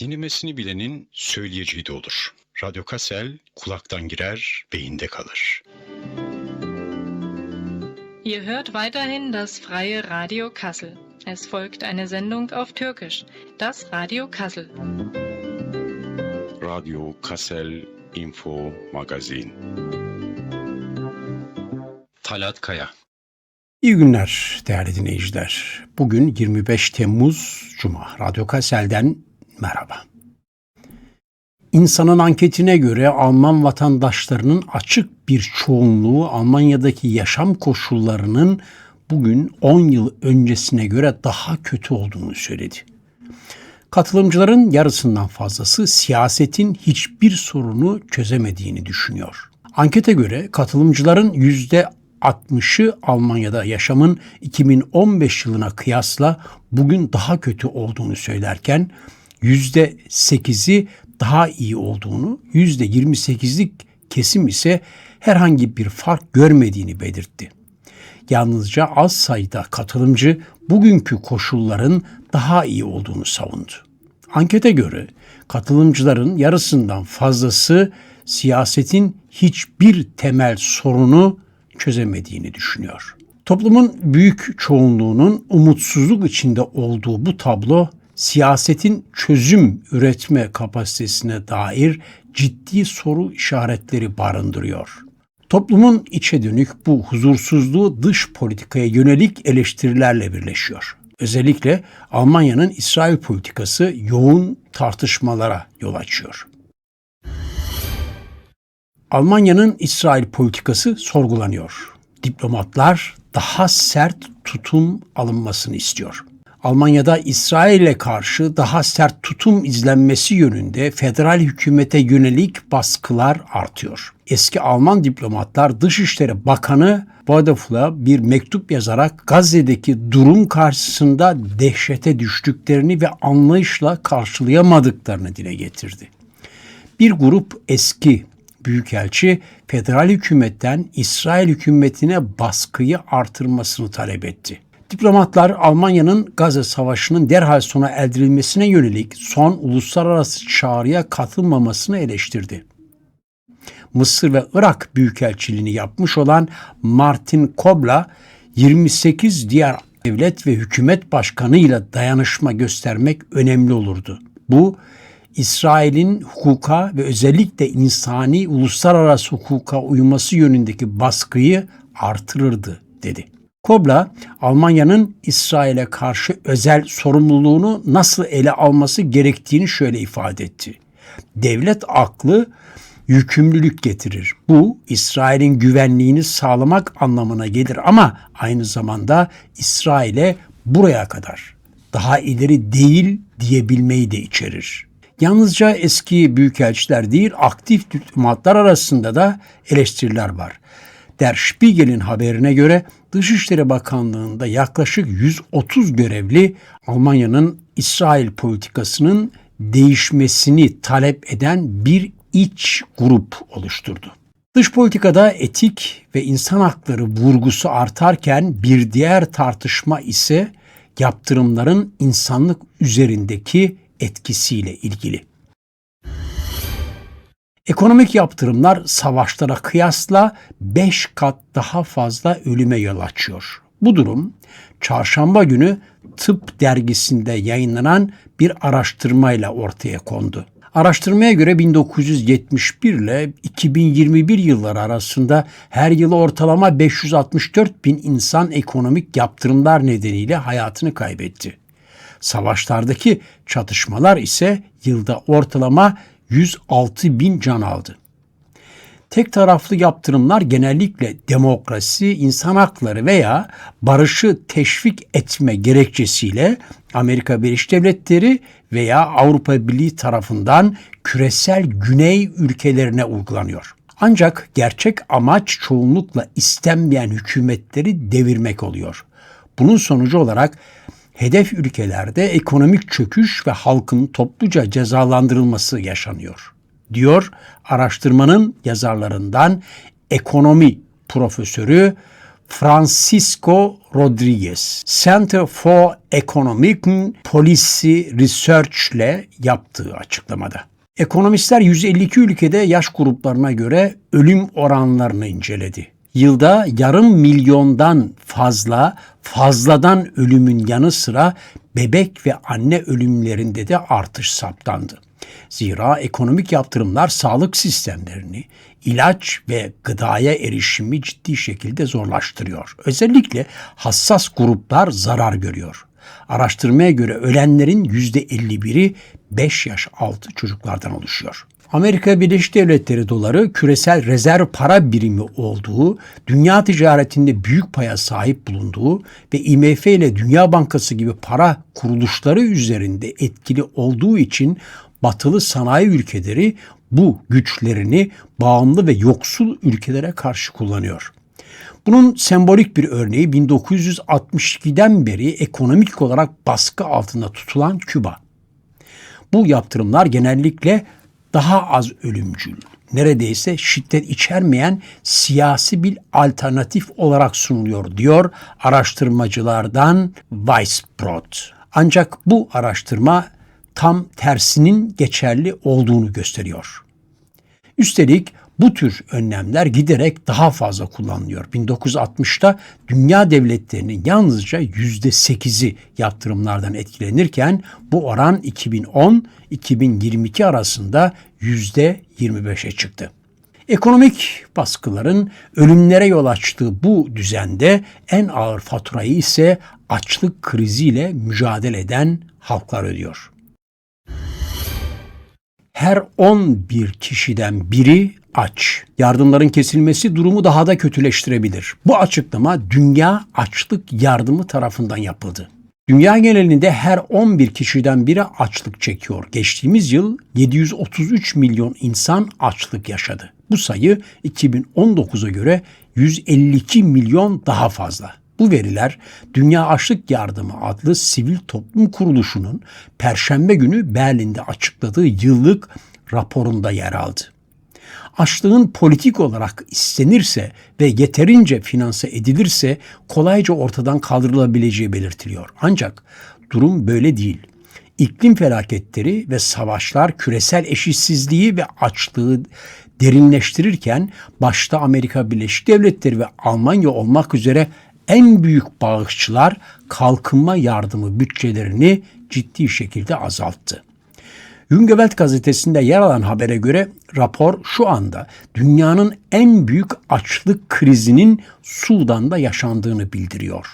Dinlemesini bilenin söyleyeceği de olur. Radyo Kassel kulaktan girer, beyinde kalır. Ihr hört weiterhin das freie Radio Kassel. Es folgt eine Sendung auf Türkisch, das Radio Kassel. Radyo Kassel Info Magazin. Talat Kaya İyi günler değerli dinleyiciler. Bugün 25 Temmuz Cuma. Radyo Kassel'den merhaba. İnsanın anketine göre Alman vatandaşlarının açık bir çoğunluğu Almanya'daki yaşam koşullarının bugün 10 yıl öncesine göre daha kötü olduğunu söyledi. Katılımcıların yarısından fazlası siyasetin hiçbir sorunu çözemediğini düşünüyor. Ankete göre katılımcıların %60'ı Almanya'da yaşamın 2015 yılına kıyasla bugün daha kötü olduğunu söylerken %8'i daha iyi olduğunu, %28'lik kesim ise herhangi bir fark görmediğini belirtti. Yalnızca az sayıda katılımcı bugünkü koşulların daha iyi olduğunu savundu. Ankete göre katılımcıların yarısından fazlası siyasetin hiçbir temel sorunu çözemediğini düşünüyor. Toplumun büyük çoğunluğunun umutsuzluk içinde olduğu bu tablo siyasetin çözüm üretme kapasitesine dair ciddi soru işaretleri barındırıyor. Toplumun içe dönük bu huzursuzluğu dış politikaya yönelik eleştirilerle birleşiyor. Özellikle Almanya'nın İsrail politikası yoğun tartışmalara yol açıyor. Almanya'nın İsrail politikası sorgulanıyor. Diplomatlar daha sert tutum alınmasını istiyor. Almanya'da İsrail'e karşı daha sert tutum izlenmesi yönünde federal hükümete yönelik baskılar artıyor. Eski Alman diplomatlar Dışişleri Bakanı Badaful'a bir mektup yazarak Gazze'deki durum karşısında dehşete düştüklerini ve anlayışla karşılayamadıklarını dile getirdi. Bir grup eski büyükelçi federal hükümetten İsrail hükümetine baskıyı artırmasını talep etti. Diplomatlar Almanya'nın Gazze Savaşı'nın derhal sona erdirilmesine yönelik son uluslararası çağrıya katılmamasını eleştirdi. Mısır ve Irak büyükelçiliğini yapmış olan Martin Kobla 28 diğer devlet ve hükümet başkanıyla dayanışma göstermek önemli olurdu. Bu İsrail'in hukuka ve özellikle insani uluslararası hukuka uyması yönündeki baskıyı artırırdı dedi. Kobla, Almanya'nın İsrail'e karşı özel sorumluluğunu nasıl ele alması gerektiğini şöyle ifade etti. Devlet aklı yükümlülük getirir. Bu İsrail'in güvenliğini sağlamak anlamına gelir ama aynı zamanda İsrail'e buraya kadar daha ileri değil diyebilmeyi de içerir. Yalnızca eski büyükelçiler değil, aktif diplomatlar arasında da eleştiriler var. Der Spiegel'in haberine göre Dışişleri Bakanlığı'nda yaklaşık 130 görevli Almanya'nın İsrail politikasının değişmesini talep eden bir iç grup oluşturdu. Dış politikada etik ve insan hakları vurgusu artarken bir diğer tartışma ise yaptırımların insanlık üzerindeki etkisiyle ilgili. Ekonomik yaptırımlar savaşlara kıyasla 5 kat daha fazla ölüme yol açıyor. Bu durum çarşamba günü Tıp dergisinde yayınlanan bir araştırmayla ortaya kondu. Araştırmaya göre 1971 ile 2021 yılları arasında her yıl ortalama 564 bin insan ekonomik yaptırımlar nedeniyle hayatını kaybetti. Savaşlardaki çatışmalar ise yılda ortalama 106 bin can aldı. Tek taraflı yaptırımlar genellikle demokrasi, insan hakları veya barışı teşvik etme gerekçesiyle Amerika Birleşik Devletleri veya Avrupa Birliği tarafından küresel güney ülkelerine uygulanıyor. Ancak gerçek amaç çoğunlukla istenmeyen hükümetleri devirmek oluyor. Bunun sonucu olarak hedef ülkelerde ekonomik çöküş ve halkın topluca cezalandırılması yaşanıyor. Diyor araştırmanın yazarlarından ekonomi profesörü Francisco Rodriguez, Center for Economic Policy Research ile yaptığı açıklamada. Ekonomistler 152 ülkede yaş gruplarına göre ölüm oranlarını inceledi. Yılda yarım milyondan fazla fazladan ölümün yanı sıra bebek ve anne ölümlerinde de artış saptandı. Zira ekonomik yaptırımlar sağlık sistemlerini, ilaç ve gıdaya erişimi ciddi şekilde zorlaştırıyor. Özellikle hassas gruplar zarar görüyor. Araştırmaya göre ölenlerin %51'i 5 yaş altı çocuklardan oluşuyor. Amerika Birleşik Devletleri doları küresel rezerv para birimi olduğu, dünya ticaretinde büyük paya sahip bulunduğu ve IMF ile Dünya Bankası gibi para kuruluşları üzerinde etkili olduğu için batılı sanayi ülkeleri bu güçlerini bağımlı ve yoksul ülkelere karşı kullanıyor. Bunun sembolik bir örneği 1962'den beri ekonomik olarak baskı altında tutulan Küba. Bu yaptırımlar genellikle daha az ölümcül, neredeyse şiddet içermeyen siyasi bir alternatif olarak sunuluyor diyor araştırmacılardan Weisbrod. Ancak bu araştırma tam tersinin geçerli olduğunu gösteriyor. Üstelik bu tür önlemler giderek daha fazla kullanılıyor. 1960'ta dünya devletlerinin yalnızca %8'i yaptırımlardan etkilenirken bu oran 2010-2022 arasında %25'e çıktı. Ekonomik baskıların ölümlere yol açtığı bu düzende en ağır faturayı ise açlık kriziyle mücadele eden halklar ödüyor her 11 kişiden biri aç. Yardımların kesilmesi durumu daha da kötüleştirebilir. Bu açıklama Dünya Açlık Yardımı tarafından yapıldı. Dünya genelinde her 11 kişiden biri açlık çekiyor. Geçtiğimiz yıl 733 milyon insan açlık yaşadı. Bu sayı 2019'a göre 152 milyon daha fazla. Bu veriler Dünya Açlık Yardımı adlı sivil toplum kuruluşunun Perşembe günü Berlin'de açıkladığı yıllık raporunda yer aldı. Açlığın politik olarak istenirse ve yeterince finanse edilirse kolayca ortadan kaldırılabileceği belirtiliyor. Ancak durum böyle değil. İklim felaketleri ve savaşlar küresel eşitsizliği ve açlığı derinleştirirken başta Amerika Birleşik Devletleri ve Almanya olmak üzere en büyük bağışçılar kalkınma yardımı bütçelerini ciddi şekilde azalttı. Jungewelt gazetesinde yer alan habere göre rapor şu anda dünyanın en büyük açlık krizinin Sudan'da yaşandığını bildiriyor.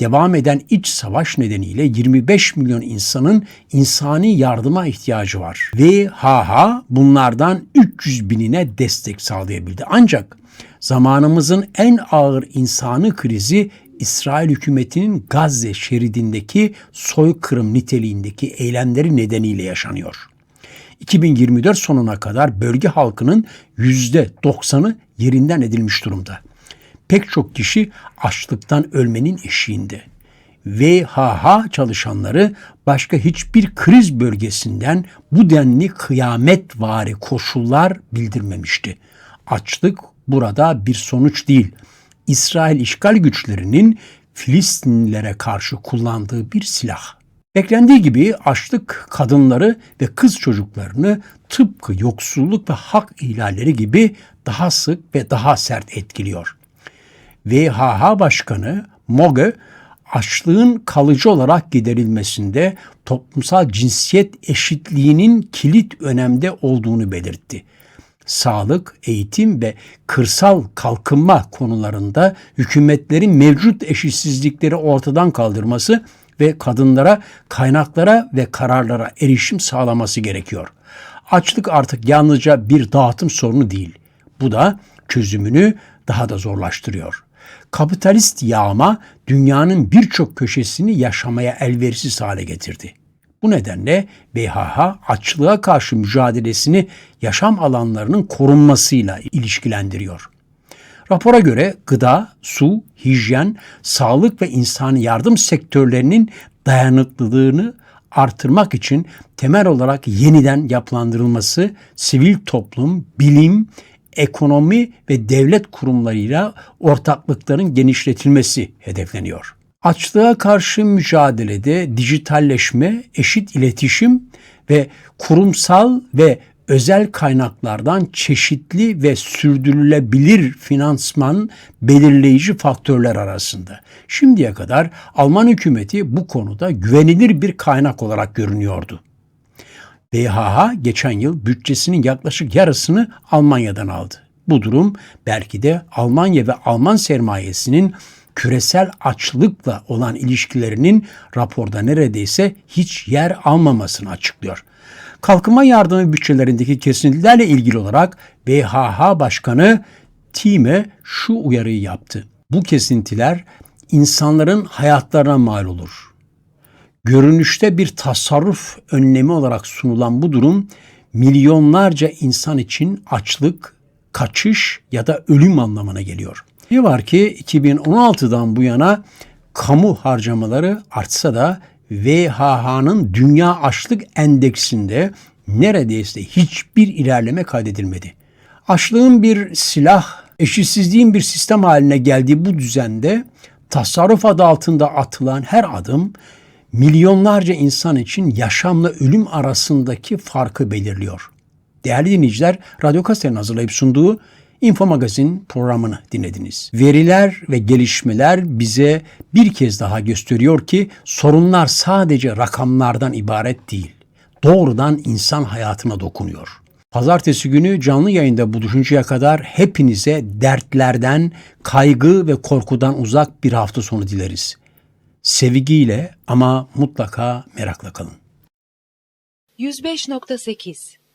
Devam eden iç savaş nedeniyle 25 milyon insanın insani yardıma ihtiyacı var. VHH bunlardan 300 binine destek sağlayabildi. Ancak zamanımızın en ağır insanı krizi İsrail hükümetinin Gazze şeridindeki soykırım niteliğindeki eylemleri nedeniyle yaşanıyor. 2024 sonuna kadar bölge halkının %90'ı yerinden edilmiş durumda. Pek çok kişi açlıktan ölmenin eşiğinde. VHH çalışanları başka hiçbir kriz bölgesinden bu denli kıyametvari koşullar bildirmemişti. Açlık burada bir sonuç değil. İsrail işgal güçlerinin Filistinlilere karşı kullandığı bir silah. Beklendiği gibi açlık kadınları ve kız çocuklarını tıpkı yoksulluk ve hak ihlalleri gibi daha sık ve daha sert etkiliyor. VHH Başkanı Moge açlığın kalıcı olarak giderilmesinde toplumsal cinsiyet eşitliğinin kilit önemde olduğunu belirtti sağlık, eğitim ve kırsal kalkınma konularında hükümetlerin mevcut eşitsizlikleri ortadan kaldırması ve kadınlara kaynaklara ve kararlara erişim sağlaması gerekiyor. Açlık artık yalnızca bir dağıtım sorunu değil. Bu da çözümünü daha da zorlaştırıyor. Kapitalist yağma dünyanın birçok köşesini yaşamaya elverişsiz hale getirdi. Bu nedenle BHH açlığa karşı mücadelesini yaşam alanlarının korunmasıyla ilişkilendiriyor. Rapora göre gıda, su, hijyen, sağlık ve insani yardım sektörlerinin dayanıklılığını artırmak için temel olarak yeniden yapılandırılması, sivil toplum, bilim, ekonomi ve devlet kurumlarıyla ortaklıkların genişletilmesi hedefleniyor. Açlığa karşı mücadelede dijitalleşme, eşit iletişim ve kurumsal ve özel kaynaklardan çeşitli ve sürdürülebilir finansman belirleyici faktörler arasında. Şimdiye kadar Alman hükümeti bu konuda güvenilir bir kaynak olarak görünüyordu. BHH geçen yıl bütçesinin yaklaşık yarısını Almanya'dan aldı. Bu durum belki de Almanya ve Alman sermayesinin küresel açlıkla olan ilişkilerinin raporda neredeyse hiç yer almamasını açıklıyor. Kalkınma yardımı bütçelerindeki kesintilerle ilgili olarak BHH Başkanı Time şu uyarıyı yaptı. Bu kesintiler insanların hayatlarına mal olur. Görünüşte bir tasarruf önlemi olarak sunulan bu durum milyonlarca insan için açlık, kaçış ya da ölüm anlamına geliyor. Ne var ki 2016'dan bu yana kamu harcamaları artsa da VHH'nın Dünya Açlık Endeksinde neredeyse hiçbir ilerleme kaydedilmedi. Açlığın bir silah, eşitsizliğin bir sistem haline geldiği bu düzende tasarruf adı altında atılan her adım milyonlarca insan için yaşamla ölüm arasındaki farkı belirliyor. Değerli dinleyiciler, Radyo Kase'nin hazırlayıp sunduğu Info Magazin programını dinlediniz. Veriler ve gelişmeler bize bir kez daha gösteriyor ki sorunlar sadece rakamlardan ibaret değil. Doğrudan insan hayatına dokunuyor. Pazartesi günü canlı yayında buluşuncaya kadar hepinize dertlerden, kaygı ve korkudan uzak bir hafta sonu dileriz. Sevgiyle ama mutlaka merakla kalın. 105.8